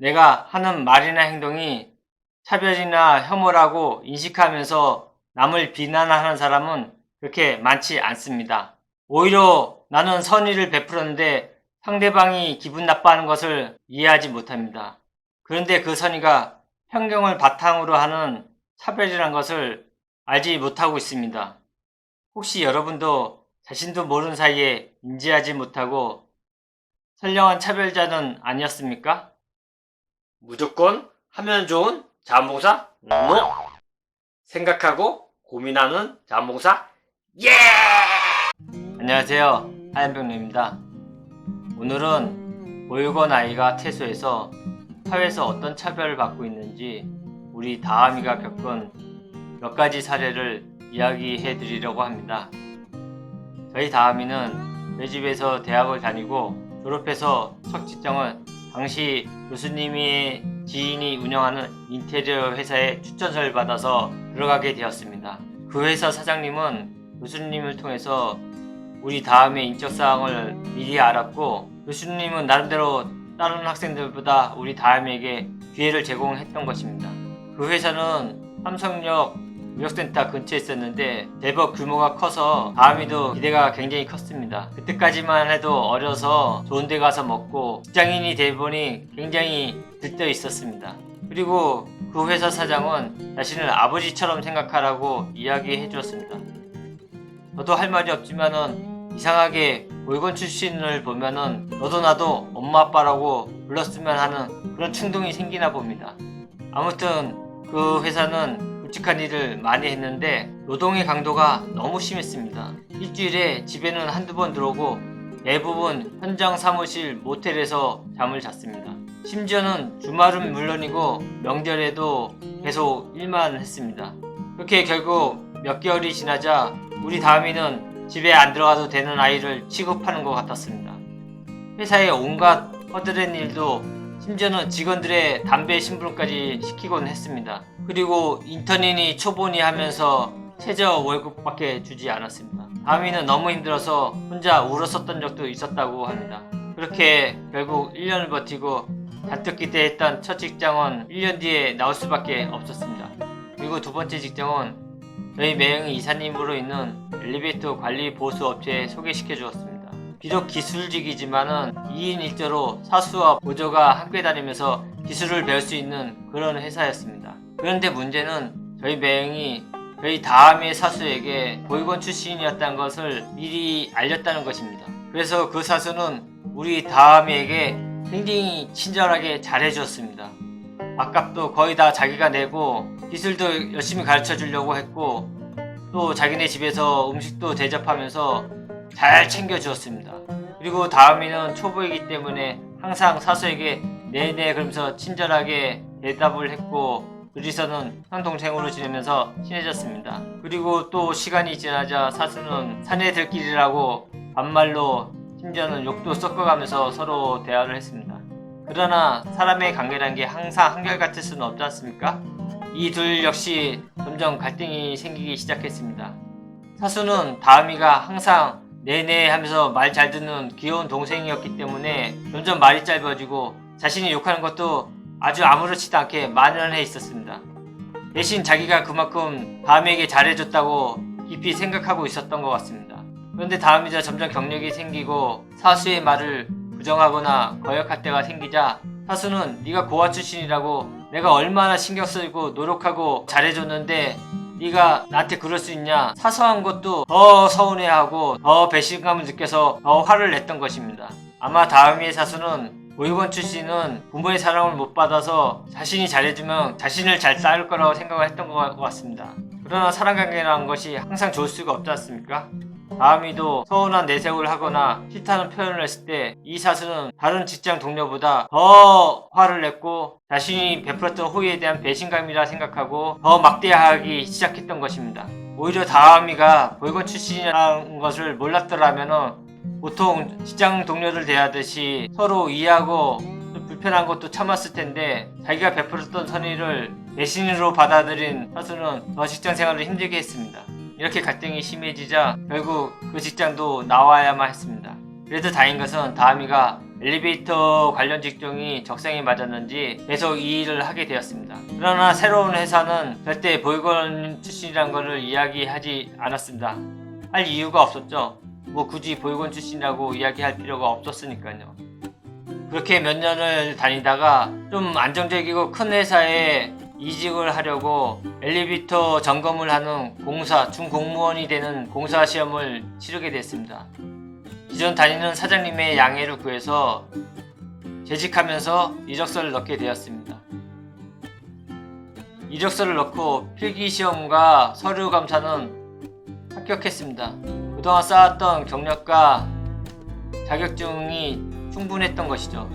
내가 하는 말이나 행동이 차별이나 혐오라고 인식하면서 남을 비난하는 사람은 그렇게 많지 않습니다. 오히려 나는 선의를 베풀었는데 상대방이 기분 나빠하는 것을 이해하지 못합니다. 그런데 그 선의가 편경을 바탕으로 하는 차별이란 것을 알지 못하고 있습니다. 혹시 여러분도 자신도 모르는 사이에 인지하지 못하고 선량한 차별자는 아니었습니까? 무조건 하면 좋은 자원봉사? NO! 생각하고 고민하는 자원봉사? 예! 안녕하세요. 하얀병님입니다. 오늘은 보육원 아이가 퇴소해서 사회에서 어떤 차별을 받고 있는지 우리 다함이가 겪은 몇 가지 사례를 이야기해 드리려고 합니다. 저희 다함이는 저희 집에서 대학을 다니고 졸업해서 첫 직장은 당시 교수님이 지인이 운영하는 인테리어 회사에 추천서를 받아서 들어가게 되었습니다. 그 회사 사장님은 교수님을 통해서 우리 다음의 인적사항을 미리 알았고 교수님은 나름대로 다른 학생들보다 우리 다음에게 기회를 제공했던 것입니다. 그 회사는 삼성역 무역센터 근처에 있었는데 제법 규모가 커서 다음이도 기대가 굉장히 컸습니다. 그때까지만 해도 어려서 좋은 데 가서 먹고 직장인이 되보니 굉장히 들떠 있었습니다. 그리고 그 회사 사장은 자신을 아버지처럼 생각하라고 이야기해 주었습니다. 저도 할 말이 없지만은 이상하게 보육원 출신을 보면은 너도 나도 엄마 아빠라고 불렀으면 하는 그런 충동이 생기나 봅니다. 아무튼 그 회사는 굵직한 일을 많이 했는데 노동의 강도가 너무 심했습니다. 일주일에 집에는 한두 번 들어오고 대부분 현장 사무실 모텔에서 잠을 잤습니다. 심지어는 주말은 물론이고 명절에도 계속 일만 했습니다. 그렇게 결국 몇 개월이 지나자 우리 다음이는 집에 안 들어가도 되는 아이를 취급하는 것 같았습니다. 회사의 온갖 허드렛 일도 심지어는 직원들의 담배 심부름까지 시키곤 했습니다. 그리고 인턴인이 초보니 하면서 최저 월급밖에 주지 않았습니다. 다미는 너무 힘들어서 혼자 울었었던 적도 있었다고 합니다. 그렇게 결국 1년을 버티고 잔뜩 기대했던 첫 직장은 1년 뒤에 나올 수밖에 없었습니다. 그리고 두 번째 직장은 저희 매형이 이사님으로 있는 엘리베이터 관리 보수 업체에 소개시켜 주었습니다. 비록 기술직이지만은 2인 1조로 사수와 보조가 함께 다니면서 기술을 배울 수 있는 그런 회사였습니다. 그런데 문제는 저희 매형이 저희 다음의 사수에게 보육원 출신이었다는 것을 미리 알렸다는 것입니다. 그래서 그 사수는 우리 다음에게 굉장히 친절하게 잘해주었습니다. 밥값도 거의 다 자기가 내고 기술도 열심히 가르쳐 주려고 했고 또 자기네 집에서 음식도 대접하면서 잘 챙겨 주었습니다. 그리고 다음이는 초보이기 때문에 항상 사수에게 네네 그러면서 친절하게 대답을 했고 둘이서는 형 동생으로 지내면서 친해졌습니다. 그리고 또 시간이 지나자 사수는 사내 들길이라고 반말로 심지어는 욕도 섞어가면서 서로 대화를 했습니다. 그러나 사람의 관계라는 게 항상 한결같을 수는 없지 않습니까? 이 둘 역시 점점 갈등이 생기기 시작했습니다. 사수는 다음이가 항상 네네 하면서 말 잘 듣는 귀여운 동생이었기 때문에 점점 말이 짧아지고 자신이 욕하는 것도 아주 아무렇지도 않게 만연해 있었습니다. 대신 자기가 그만큼 다음에게 잘해줬다고 깊이 생각하고 있었던 것 같습니다. 그런데 다음이자 점점 경력이 생기고 사수의 말을 부정하거나 거역할 때가 생기자 사수는 네가 고아 출신이라고 내가 얼마나 신경 쓰고 노력하고 잘해줬는데 네가 나한테 그럴 수 있냐 사소한 것도 더 서운해하고 더 배신감을 느껴서 더 화를 냈던 것입니다. 아마 다음의 사수는 보육원 출신은 부모의 사랑을 못 받아서 자신이 잘해주면 자신을 잘 쌓을 거라고 생각을 했던 것 같습니다. 그러나 사랑관계라는 것이 항상 좋을 수가 없지 않습니까? 다음이도 서운한 내색을 하거나 싫다는 표현을 했을 때 이 사수는 다른 직장 동료보다 더 화를 냈고 자신이 베풀었던 호의에 대한 배신감이라 생각하고 더 막대하기 시작했던 것입니다. 오히려 다음이가 보육원 출신이라는 것을 몰랐더라면 보통 직장 동료들 대하듯이 서로 이해하고 좀 불편한 것도 참았을 텐데 자기가 베풀었던 선의를 배신으로 받아들인 사수는 더 직장 생활을 힘들게 했습니다. 이렇게 갈등이 심해지자 결국 그 직장도 나와야만 했습니다. 그래도 다행인 것은 다음이가 엘리베이터 관련 직종이 적성에 맞았는지 계속 이 일을 하게 되었습니다. 그러나 새로운 회사는 절대 보육원 출신이란 것을 이야기하지 않았습니다. 할 이유가 없었죠. 뭐 굳이 보육원 출신이라고 이야기할 필요가 없었으니까요. 그렇게 몇 년을 다니다가 좀 안정적이고 큰 회사에 이직을 하려고 엘리베이터 점검을 하는 공사, 중공무원이 되는 공사 시험을 치르게 됐습니다. 기존 다니는 사장님의 양해를 구해서 재직하면서 이력서를 넣게 되었습니다. 이력서를 넣고 필기 시험과 서류 감사는 합격했습니다. 그동안 쌓았던 경력과 자격증이 충분했던 것이죠.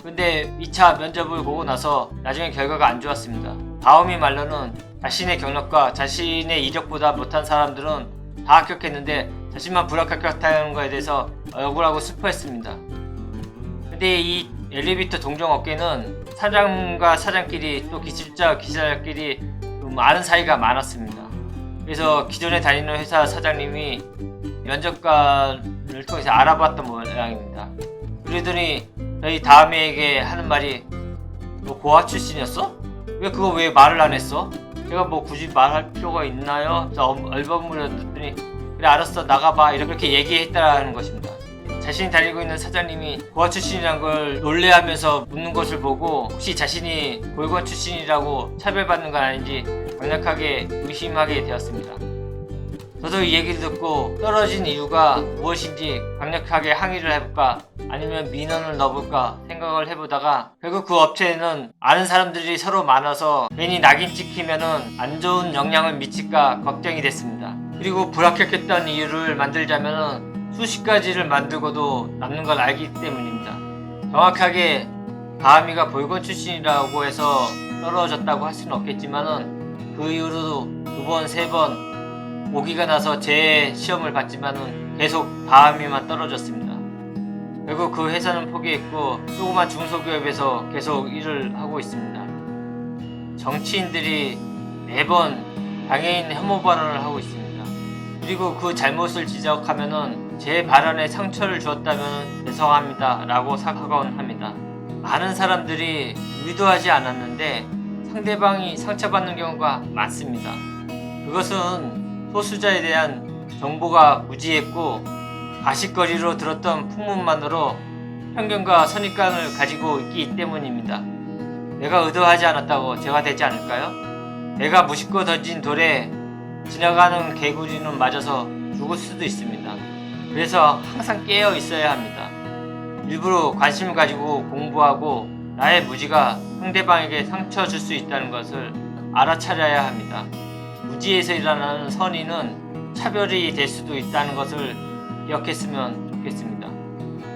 근데 2차 면접을 보고 나서 나중에 결과가 안 좋았습니다. 다음이 말로는 자신의 경력과 자신의 이력보다 못한 사람들은 다 합격했는데 자신만 불합격했다는 것에 대해서 억울하고 슬퍼했습니다. 근데 이 엘리베이터 동종 업계는 사장과 사장끼리 또 기술자 기사끼리 좀 아는 사이가 많았습니다. 그래서 기존에 다니는 회사 사장님이 면접관을 통해서 알아봤던 모양입니다. 그러더니 저희 다음에게 하는 말이 너 고아 출신이었어? 왜 그거 왜 말을 안 했어? 제가 뭐 굳이 말할 필요가 있나요? 저 얼버무렸더니 그래 알았어 나가봐 이렇게 얘기했다는 것입니다. 자신이 다니고 있는 사장님이 고아 출신이란 걸 놀래하면서 묻는 것을 보고 혹시 자신이 보육원 출신이라고 차별받는 건 아닌지 강력하게 의심하게 되었습니다. 저도 이 얘기를 듣고 떨어진 이유가 무엇인지 강력하게 항의를 해볼까 아니면 민원을 넣어볼까 생각을 해보다가 결국 그 업체에는 아는 사람들이 서로 많아서 괜히 낙인 찍히면은 안 좋은 영향을 미칠까 걱정이 됐습니다. 그리고 불합격했던 이유를 만들자면은 수십 가지를 만들고도 남는 걸 알기 때문입니다. 정확하게 다하미가 보육원 출신이라고 해서 떨어졌다고 할 수는 없겠지만은 그 이후로 두 번, 세 번 오기가 나서 재 시험을 봤지만은 계속 다하미만 떨어졌습니다. 결국 그 회사는 포기했고 조그만 중소기업에서 계속 일을 하고 있습니다. 정치인들이 매번 장애인 혐오 발언을 하고 있습니다. 그리고 그 잘못을 지적하면은 제 발언에 상처를 주었다면 죄송합니다 라고 사과곤 합니다. 많은 사람들이 의도하지 않았는데 상대방이 상처받는 경우가 많습니다. 그것은 소수자에 대한 정보가 무지했고 가식거리로 들었던 풍문만으로 편견과 선입관을 가지고 있기 때문입니다. 내가 의도하지 않았다고 제가 되지 않을까요? 내가 무심코 던진 돌에 지나가는 개구리는 맞아서 죽을 수도 있습니다. 그래서 항상 깨어 있어야 합니다. 일부러 관심을 가지고 공부하고 나의 무지가 상대방에게 상처 줄 수 있다는 것을 알아차려야 합니다. 무지에서 일어나는 선의는 차별이 될 수도 있다는 것을 기억했으면 좋겠습니다.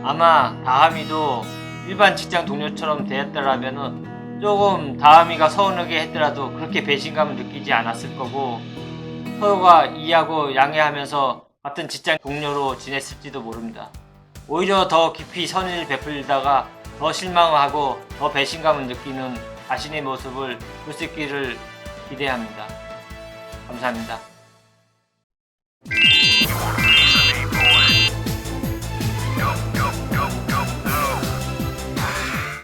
아마 다하미도 일반 직장 동료처럼 되었더라면 조금 다하미가 서운하게 했더라도 그렇게 배신감을 느끼지 않았을 거고 서로가 이해하고 양해하면서 같은 직장 동료로 지냈을지도 모릅니다. 오히려 더 깊이 선의를 베풀다가 더 실망하고 더 배신감을 느끼는 자신의 모습을 볼 수 있기를 기대합니다. 감사합니다.